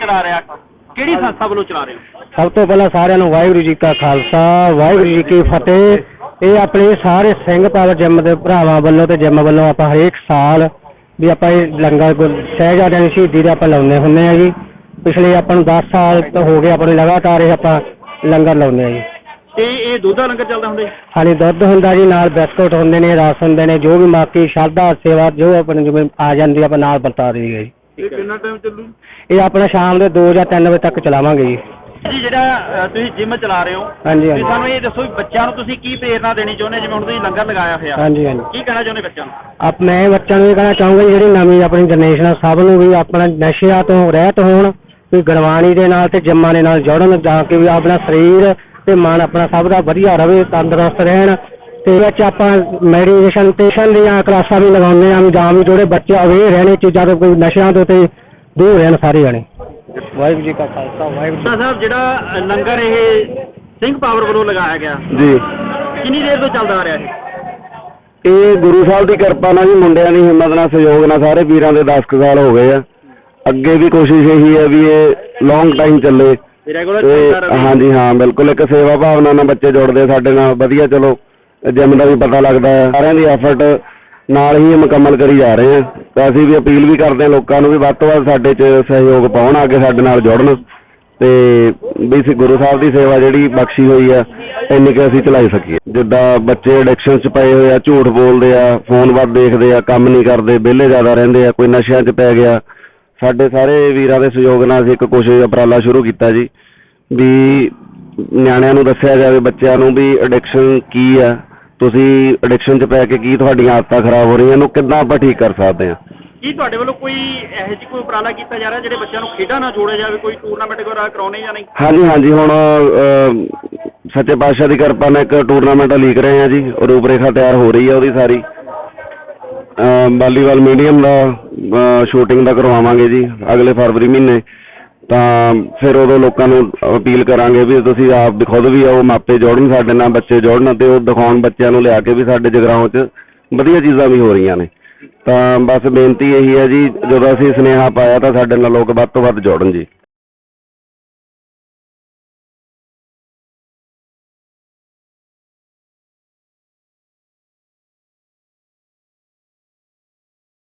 ਚਲਾ ਰਿਹਾ ਕਿਹੜੀ ਸੰਸਥਾ ਵੱਲੋਂ ਚਲਾ ਰਹੇ ਹੋ? ਸਭ ਤੋਂ ਪਹਿਲਾਂ ਸਾਰਿਆਂ ਨੂੰ ਵਾਹਿਗੁਰੂ ਜੀ ਕਾ ਖਾਲਸਾ ਵਾਹਿਗੁਰੂ ਜੀ ਕੀ ਫਤਿਹ। ਇਹ ਆਪਣੇ ਸਾਰੇ ਸਿੰਘ ਪਾਵਰ ਜਿਮ ਦੇ ਭਰਾਵਾਂ ਵੱਲੋਂ ਤੇ ਜਿਮ ਵੱਲੋਂ ਆਪਾਂ ਹਰੇਕ ਸਾਲ ਵੀ ਆਪਾਂ ਇਹ ਲੰਗਰ ਗੁਰ- ਸਾਹਿਬਜ਼ਾਦਿਆਂ ਦੀ ਸ਼ਹੀਦੀ ਦੇ ਆਪਾਂ ਲਾਉਂਦੇ ਹੁੰਦੇ ਆ ਜੀ। ਪਿਛਲੇ ਆਪਾਂ ਨੂੰ 10 ਸਾਲ ਤੋਂ ਹੋ ਗਏ ਆਪਣੇ ਲਗਾਤਾਰ ਇਹ ਆਪਾਂ ਲੰਗਰ ਲਾਉਂਦੇ ਆ ਜੀ। ਤੇ ਇਹ ਦੁੱਧ ਦਾ ਲੰਗਰ ਚੱਲਦਾ ਹੁੰਦਾ ਜੀ? ਹਾਲੇ ਦੁੱਧ ਹੁੰਦਾ ਜੀ ਨਾਲ ਬਿਸਕੁਟ ਹੁੰਦੇ ਨੇ ਰਸ ਹੁੰਦੇ ਨੇ ਜੋ ਵੀ ਬਾਕੀ ਸ਼ਰਧਾ ਸੇਵਾ ਜੋ ਆਪਣੇ ਜਿਵੇਂ ਆ ਜਾਂਦੀ ਆਪਾਂ ਨਾਲ ਵਰਤਾ ਦਈਏ ਜੀ। ਇਹ ਕਿੰਨਾ ਟਾਈਮ ਚੱਲੂ? ਇਹ ਆਪਣਾ ਸ਼ਾਮ ਦੇ 2 ਜਾਂ 3 ਵਜੇ ਤੱਕ ਚਲਾਵਾਂਗੇ ਜੀ। ਜੀ ਜਿਹੜਾ ਅ, ਤੁਸੀਂ ਜਿਮ ਚਲਾ ਰਹੇ ਹੋ ਹਾਂਜੀ ਹਾਂਜੀ। ਸਾਨੂੰ ਇਹ ਦੱਸੋ ਵੀ ਬੱਚਿਆਂ ਨੂੰ ਤੁਸੀਂ ਕੀ ਪ੍ਰੇਰਣਾ ਦੇਣੀ ਚਾਹੁੰਦੇ ਜਿਵੇਂ ਹੁਣ ਤੁਸੀਂ ਲੰਗਰ ਲਗਾਇਆ ਹੋਇਆ। ਹਾਂਜੀ ਹਾਂਜੀ। ਕੀ ਕਹਿਣਾ ਚਾਹੁੰਦੇ ਬੱਚਿਆਂ ਨੂੰ? ਆਪ ਮੈਂ ਬੱਚਿਆਂ ਨੂੰ ਇਹ ਕਹਿਣਾ ਚਾਹੂੰਗਾ ਜੀ, ਜਿਹੜੀ ਨਵੀਂ ਆਪਣੀ ਜਨਰੇਸ਼ਨ ਆ ਸਭ ਨੂੰ ਵੀ ਆਪਣਾ ਨਸ਼ਿਆਂ ਤੋਂ ਰਹਿਤ ਹੋਣ ਵੀ ਗੁਰਬਾਣੀ ਦੇ ਨਾਲ ਤੇ ਜੰਮਾਂ ਦੇ ਨਾਲ ਜੁੜਨ ਜਾ ਕੇ ਵੀ ਆਪਣਾ ਸਰੀਰ ਤੇ ਮਨ ਆਪਣਾ ਸਭ ਦਾ ਵਧੀਆ ਰਵੇ ਤੰਦਰੁਸਤ ਰਹਿਣ ਤੇ ਵਿੱਚ ਆਪਾਂ ਮੈਡੀਟੇਸ਼ਨ ਟੇਸ਼ਨ ਦੀਆਂ ਕਲਾਸਾਂ ਵੀ ਲਗਾਉਂਦੇ ਆ ਵੀ ਜਾਂ ਵੀ ਜਿਹੜੇ ਬੱਚੇ ਅਵੇਅਰ ਰਹਿਣ ਚੀਜ਼ਾਂ ਤੋਂ ਕੋਈ ਨਸ਼ਿਆਂ ਤੋਂ ਤੇ ਦੂਰ ਰਹਿਣ ਸਾਰੇ ਜਣੇ। ਵਾਹਿਗੁਰੂ ਜੀ ਕਾ ਖਾਲਸਾ ਵਾਹਿਗੁਰੂ ਜੀ ਸਾਹਿਬ ਜਿਹੜਾ ਲੰਗਰ ਇਹ ਸਿੰਘ ਪਾਵਰ ਵੱਲੋਂ ਲਗਾਇਆ ਗਿਆ। ਜੀ। ਕਿੰਨੀ ਦੇਰ ਤੋਂ ਚੱਲਦਾ ਆ ਰਿਹਾ ਇਹ? ਇਹ ਗੁਰੂ ਸਾਹਿਬ ਦੀ ਕਿਰਪਾ ਨਾਲ ਜੀ ਮੁੰਡਿਆਂ ਦੀ ਹਿੰਮਤ ਨਾਲ ਸਹਿਯੋਗ ਨਾਲ ਸਾਰੇ ਵੀਰਾਂ ਦੇ 10 ਕੁ ਸਾਲ ਹੋ ਗਏ ਆ। ਅੱਗੇ ਵੀ ਕੋਸ਼ਿਸ਼ ਇਹੀ ਹੈ ਵੀ ਇਹ ਲੌਂਗ ਟਾਈਮ ਚੱਲੇ। ਰੈਗੂਲਰ ਤੇ ਚੱਲਦਾ ਰਹੇ। ਹਾਂਜੀ ਹਾਂ ਬਿਲਕੁਲ ਇੱਕ ਸੇਵਾ ਭਾਵਨਾ ਨਾਲ ਬੱਚੇ ਜੁੜਦੇ ਸਾਡੇ ਨਾਲ ਵਧੀਆ ਚਲੋ। ਜਿਮ ਦਾ ਵੀ ਪਤਾ ਲੱਗਦਾ ਹੈ, ਸਾਰਿਆਂ ਦੀ ਐਫਰਟ ਨਾਲ ਹੀ ਇਹ ਮੁਕੰਮਲ ਕਰੀ ਜਾ ਰਹੇ ਆ ਤਾਂ ਅਸੀਂ ਵੀ ਅਪੀਲ ਵੀ ਕਰਦੇ ਹਾਂ ਲੋਕਾਂ ਨੂੰ ਵੀ ਵੱਧ ਤੋਂ ਵੱਧ ਸਾਡੇ 'ਚ ਸਹਿਯੋਗ ਪਾਉਣ, ਅੱਗੇ ਸਾਡੇ ਨਾਲ ਜੁੜਨ। ਤੇ ਵੀ ਅਸੀਂ ਗੁਰੂ ਸਾਹਿਬ ਦੀ ਸੇਵਾ ਜਿਹੜੀ ਬਖਸ਼ੀ ਹੋਈ ਆ, ਇੰਨੀ ਕਿ ਅਸੀਂ ਚਲਾਈ ਸਕੀਏ। ਜਿੱਦਾਂ ਬੱਚੇ ਐਡਿਕਸ਼ਨ 'ਚ ਪਏ ਹੋਏ ਆ, ਝੂਠ ਬੋਲਦੇ ਆ ਫੋਨ ਵੱਧ ਦੇਖਦੇ ਆ, ਕੰਮ ਨਹੀਂ ਕਰਦੇ, ਵਿਹਲੇ ਜ਼ਿਆਦਾ ਰਹਿੰਦੇ ਆ, ਕੋਈ ਨਸ਼ਿਆਂ 'ਚ ਪੈ ਗਿਆ। ਸਾਡੇ ਸਾਰੇ ਵੀਰਾਂ ਦੇ ਸਹਿਯੋਗ ਨਾਲ ਅਸੀਂ ਇੱਕ ਕੋਸ਼ਿਸ਼ ਉਪਰਾਲਾ ਸ਼ੁਰੂ ਕੀਤਾ ਜੀ। ਵੀ ਨਿਆਣਿਆਂ ਨੂੰ ਦੱਸਿਆ ਜਾਵੇ, ਬੱਚਿਆਂ ਨੂੰ ਵੀ ਐਡਿਕਸ਼ਨ ਕੀ ਆ ਤੁਸੀਂ ਐਡਿਕਸ਼ਨ 'ਚ ਪੈ ਕੇ ਕੀ ਤੁਹਾਡੀਆਂ ਆਦਤਾਂ ਖਰਾਬ ਹੋ ਰਹੀਆਂ ਇਹਨੂੰ ਕਿੱਦਾਂ ਆਪਾਂ ਠੀਕ ਕਰ ਸਕਦੇ ਹਾਂ? ਕੀ ਤੁਹਾਡੇ ਵੱਲੋਂ ਕੋਈ ਇਹੋ ਜਿਹੀ ਕੋਈ ਉਪਰਾਲਾ ਕੀਤਾ ਜਾ ਰਿਹਾ ਜਿਹੜੇ ਬੱਚਿਆਂ ਨੂੰ ਖੇਡਾਂ ਨਾਲ ਜੋੜਿਆ ਜਾਵੇ ਕੋਈ ਟੂਰਨਾਮੈਂਟ ਵਗੈਰਾ ਕਰਾਉਣੇ ਜਾਂ ਨਹੀਂ? ਹਾਂਜੀ ਹਾਂਜੀ ਹੁਣ ਅਹ, ਸੱਚੇ ਪਾਤਸ਼ਾਹ ਦੀ ਕਿਰਪਾ ਨਾਲ ਇੱਕ ਟੂਰਨਾਮੈਂਟ ਲੀਕ ਰਹੇ ਆ ਜੀ ਰੂਪਰੇਖਾ ਤਿਆਰ ਹੋ ਰਹੀ ਹੈ ਉਹਦੀ ਸਾਰੀ। ਵਾਲੀਬਾਲ ਮੀਡੀਅਮ ਦਾ ਸ਼ੂਟਿੰਗ ਦਾ ਕਰਵਾਵਾਂਗੇ ਜੀ ਅਗਲੇ ਫਰਵਰੀ ਮਹੀਨੇ। ਤਾਂ ਫਿਰ ਉਦੋਂ ਲੋਕਾਂ ਨੂੰ ਅਪੀਲ ਕਰਾਂਗੇ ਵੀ ਤੁਸੀਂ ਆਪ ਖੁਦ ਵੀ ਆਓ, ਮਾਪੇ ਜੋੜਨ ਸਾਡੇ ਨਾਲ, ਬੱਚੇ ਜੋੜਨ ਅਤੇ ਉਹ ਦਿਖਾਉਣ ਬੱਚਿਆਂ ਨੂੰ ਲਿਆ ਕੇ ਵੀ ਸਾਡੇ ਜਗਰਾਉਂ 'ਚ ਵਧੀਆ ਚੀਜ਼ਾਂ ਵੀ ਹੋ ਰਹੀਆਂ ਨੇ। ਤਾਂ ਬਸ ਬੇਨਤੀ ਇਹੀ ਹੈ ਜੀ, ਜਦੋਂ ਅਸੀਂ ਸੁਨੇਹਾ ਪਾਇਆ ਤਾਂ ਸਾਡੇ ਨਾਲ ਲੋਕ ਵੱਧ ਤੋਂ ਵੱਧ ਜੋੜਨ ਜੀ।